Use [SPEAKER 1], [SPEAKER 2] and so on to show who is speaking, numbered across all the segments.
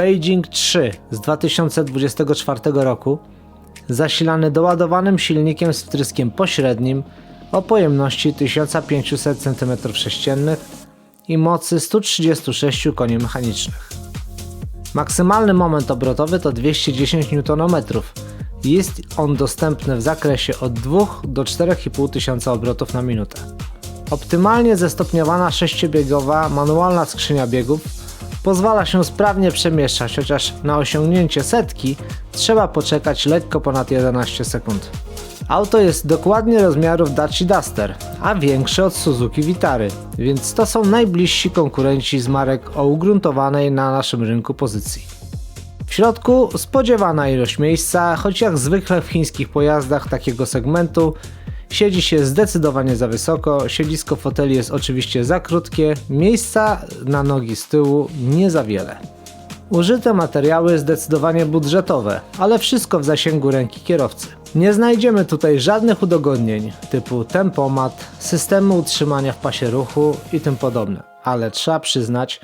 [SPEAKER 1] Beijing 3 z 2024 roku, zasilany doładowanym silnikiem z wtryskiem pośrednim o pojemności 1500 cm3 i mocy 136 koni mechanicznych. Maksymalny moment obrotowy to 210 Nm. Jest on dostępny w zakresie od 2 do 4,5 tysiąca obrotów na minutę. Optymalnie zestopniowana sześciobiegowa manualna skrzynia biegów pozwala się sprawnie przemieszczać, chociaż na osiągnięcie setki trzeba poczekać lekko ponad 11 sekund. Auto jest dokładnie rozmiarów Dacia Duster, a większe od Suzuki Vitary, więc to są najbliżsi konkurenci z marek o ugruntowanej na naszym rynku pozycji. W środku spodziewana ilość miejsca, choć jak zwykle w chińskich pojazdach takiego segmentu siedzi się zdecydowanie za wysoko, siedzisko foteli jest oczywiście za krótkie, miejsca na nogi z tyłu nie za wiele. Użyte materiały zdecydowanie budżetowe, ale wszystko w zasięgu ręki kierowcy. Nie znajdziemy tutaj żadnych udogodnień typu tempomat, systemy utrzymania w pasie ruchu i tym podobne, ale trzeba przyznać,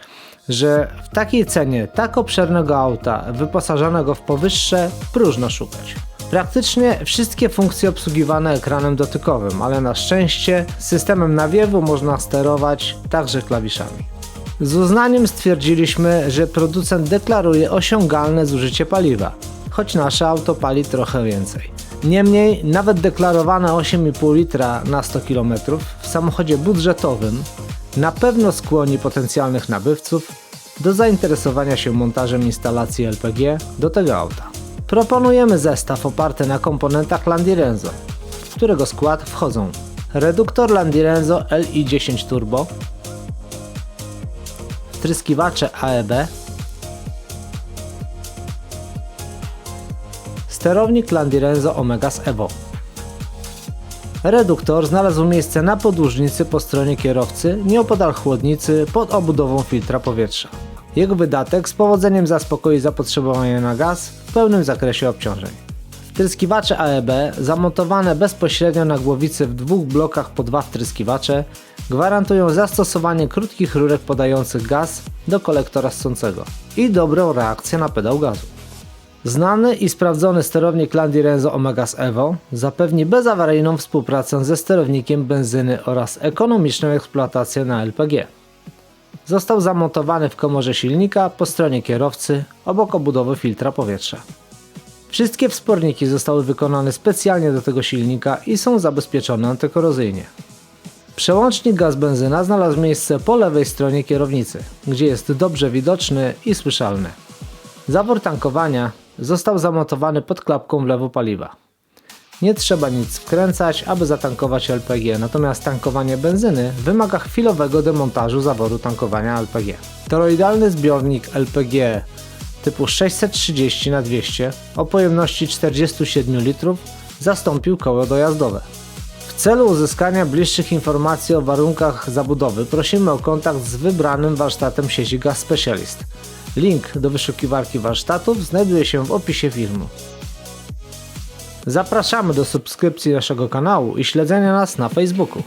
[SPEAKER 1] że w takiej cenie tak obszernego auta wyposażonego w powyższe próżno szukać. Praktycznie wszystkie funkcje obsługiwane ekranem dotykowym, ale na szczęście systemem nawiewu można sterować także klawiszami. Z uznaniem stwierdziliśmy, że producent deklaruje osiągalne zużycie paliwa, choć nasze auto pali trochę więcej. Niemniej, nawet deklarowane 8,5 litra na 100 km w samochodzie budżetowym na pewno skłoni potencjalnych nabywców do zainteresowania się montażem instalacji LPG do tego auta. Proponujemy zestaw oparty na komponentach Landirenzo, w którego skład wchodzą reduktor Landirenzo LI10 Turbo, wtryskiwacze AEB, sterownik Landirenzo Omegas Evo. Reduktor znalazł miejsce na podłużnicy po stronie kierowcy, nieopodal chłodnicy pod obudową filtra powietrza. Jego wydatek z powodzeniem zaspokoi zapotrzebowanie na gaz pełnym zakresie obciążeń. Wtryskiwacze AEB zamontowane bezpośrednio na głowicy w dwóch blokach po dwa wtryskiwacze gwarantują zastosowanie krótkich rurek podających gaz do kolektora ssącego i dobrą reakcję na pedał gazu. Znany i sprawdzony sterownik Landi Renzo Omegas Evo zapewni bezawaryjną współpracę ze sterownikiem benzyny oraz ekonomiczną eksploatację na LPG. Został zamontowany w komorze silnika po stronie kierowcy obok obudowy filtra powietrza. Wszystkie wsporniki zostały wykonane specjalnie do tego silnika i są zabezpieczone antykorozyjnie. Przełącznik gaz-benzyna znalazł miejsce po lewej stronie kierownicy, gdzie jest dobrze widoczny i słyszalny. Zawór tankowania został zamontowany pod klapką wlewu paliwa. Nie trzeba nic wkręcać, aby zatankować LPG, natomiast tankowanie benzyny wymaga chwilowego demontażu zaworu tankowania LPG. Toroidalny zbiornik LPG typu 630 na 200 o pojemności 47 litrów zastąpił koło dojazdowe. W celu uzyskania bliższych informacji o warunkach zabudowy prosimy o kontakt z wybranym warsztatem sieci Gas Specialist. Link do wyszukiwarki warsztatów znajduje się w opisie filmu. Zapraszamy do subskrypcji naszego kanału i śledzenia nas na Facebooku.